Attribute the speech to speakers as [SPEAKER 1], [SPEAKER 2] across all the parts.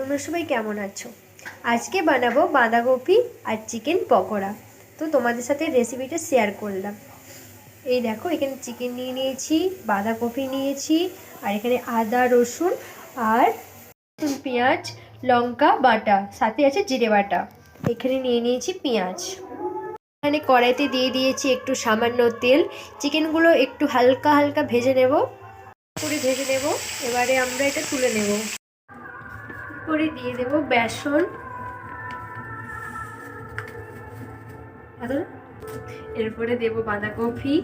[SPEAKER 1] তোমরা সবাই কেমন আছো? আজকে বানাবো বাঁধাকপি আর চিকেন পকোড়া। তো তোমাদের সাথে রেসিপিটা শেয়ার করলাম। এই দেখো, এখানে চিকেন নিয়ে নিয়েছি, বাঁধাকপি নিয়েছি, আর এখানে আদা, রসুন আর পেঁয়াজ, লঙ্কা, বাটা, সাথে আছে জিরে বাটা। এখানে নিয়ে নিয়েছি পেঁয়াজ। এখানে কড়াইতে দিয়ে দিয়েছি একটু সামান্য তেল। চিকেনগুলো একটু হালকা হালকা ভেজে নেব। করে ভেজে নেব। এবারে আমরা এটা তুলে নেব। করে দিয়ে দেব বেসন। এরপরে দেব বাঁধাকপি।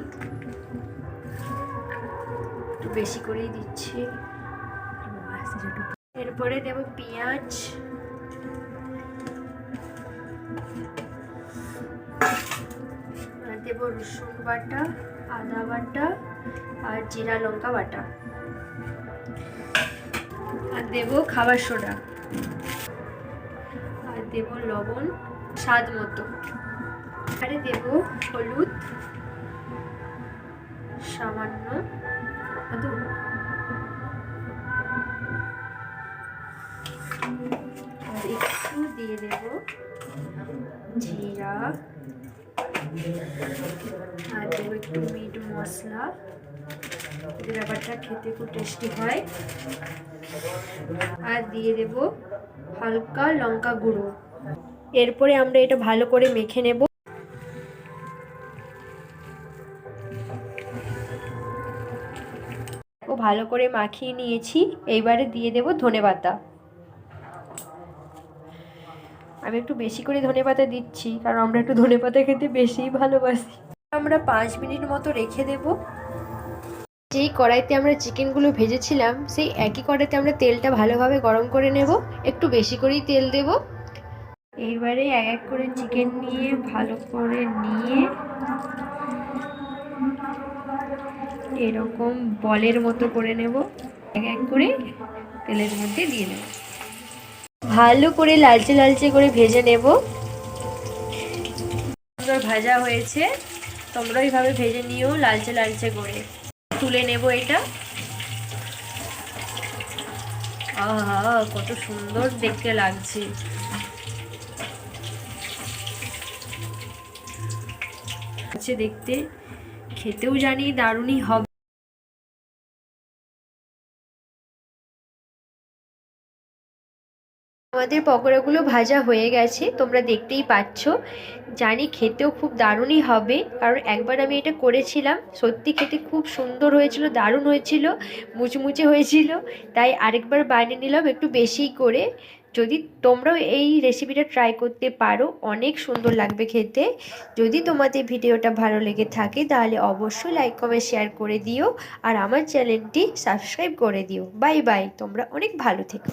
[SPEAKER 1] একটু বেশি করেই দিচ্ছি। এরপরে দেব পেঁয়াজ। দেব রসুন বাটা, আদা বাটা আর জিরা লঙ্কা বাটা। আর দেব খাবার সোডা। আর দেব লবণ, স্বাদ মতো। আরে দেব হলুদ, সামান্য আর একটু দিয়ে দেব জিরা। আর দেবো একটু মিট মশলা। ব্যাপারটা খেতে খুব টেস্টি হয়। আর দিয়ে দেব হালকা লঙ্কা গুঁড়ো। এরপরে আমরা এটা ভালো করে মেখে নেব। ভালো করে মাখিয়ে নিয়েছি। এইবারে দিয়ে দেব ধনেপাতা আমি একটু বেশি করে ধনেপাতা দিচ্ছি, কারণ আমরা একটু ধনেপাতা খেতে বেশিই ভালোবাসি। আমরা পাঁচ মিনিট মতো রেখে দেব। যেই কড়াইতে আমরা চিকেনগুলো ভেজেছিলাম সেই একই কড়াইতে আমরা তেলটা ভালোভাবে গরম করে নেব। একটু বেশি করেই তেল দেব। এইবারে এক এক করে চিকেন নিয়ে ভালো করে নিয়ে এরকম বলের মতো করে নেব। এক এক করে তেলের মধ্যে দিয়ে নেব। ভালো করে লালচে লালচে করে ভেজে নেব। সুন্দর ভাজা হয়েছে তোমরা এইভাবে ভেজে নিও লালচে লালচে করে। তুলে নেব এটা। আহা কত সুন্দর দেখতে লাগছে। দেখতে। খেতেও জানি দারুণই হবে। আমাদের পকোড়াগুলো ভাজা হয়ে গেছে, তোমরা দেখতেই পাচ্ছ। জানি খেতেও খুব দারুণই হবে, কারণ একবার আমি এটা করেছিলাম, সত্যি খেতে খুব সুন্দর হয়েছিল, দারুণ হয়েছিল, মুচমুচে হয়েছিল, তাই আরেকবার বানিয়ে নিলাম একটু বেশিই করে। যদি তোমরাও এই রেসিপিটা ট্রাই করতে পারো, অনেক সুন্দর লাগবে খেতে। যদি তোমাদের ভিডিওটা ভালো লেগে থাকে, তাহলে অবশ্যই লাইক কমেন্ট শেয়ার করে দিও, আর আমার চ্যানেলটি সাবস্ক্রাইব করে দিও। বাই বাই তোমরা অনেক ভালো থেকো।